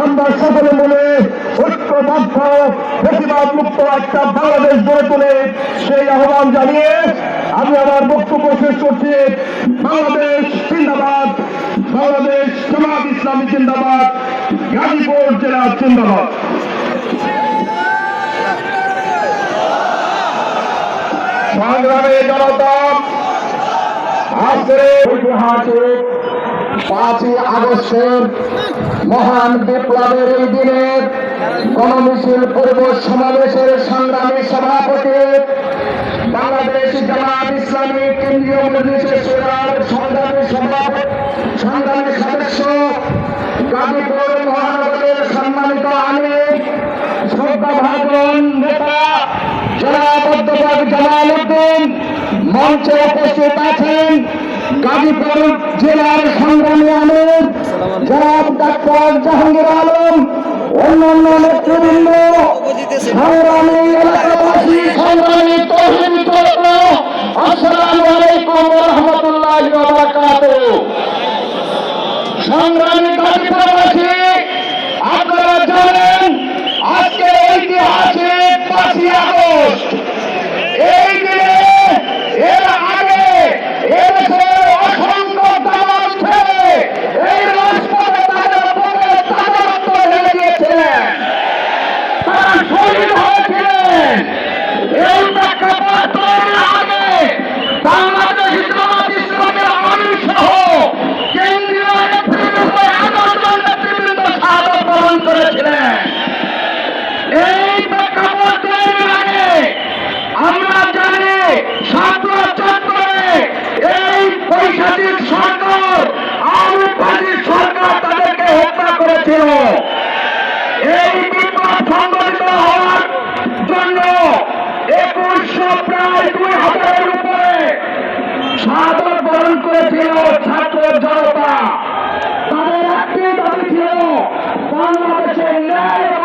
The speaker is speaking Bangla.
আমরা সকলে মিলে ঐক্যবদ্ধ বেশিরভাগ মুক্ত একটা বাংলাদেশ গড়ে তোলে সেই আহ্বান জানিয়ে আমি আমার বক্তব্য শেষ করছি। বাংলাদেশ জিন্দাবাদ, বাংলাদেশ জামাত ইসলামী জিন্দাবাদ, গাজীপুর জেলা জিন্দাবাদ। সংগ্রামে জনতা, আজকের ঐতিহাসিক পাঁচই আগস্টের মহান বিপ্লবের এই দিনে গণমিছিল পূর্ব সমাবেশের সংগ্রামী সভাপতি বাংলাদেশ জামাত ইসলামী কেন্দ্রীয় মজলিসের সুরার সংগ্রামী সভাপতি, সংগ্রামী সদস্য, গাজীপুর মহানগরের সম্মানিত আমি শ্রদ্ধা ভাজন নেতা জনাব অধ্যাপক জামাল উদ্দিন, মঞ্চে উপস্থিত আছেন গাজীপুর জেলার আমির ডাক্তার জাহাঙ্গীর আলম অন্যান্য নেতৃবৃন্দ সংগ্রামী এলাকাবাসী সংগ্রামী সংগ্রামী শহীদ হয়েছিলেন। এই প্রেক্ষাপট প্রায় দুই হাজারের উপরে। সাদর বরণ করেছিল ছাত্র জনতা। তাদের একটি ছিল বাংলাদেশের ন্যায়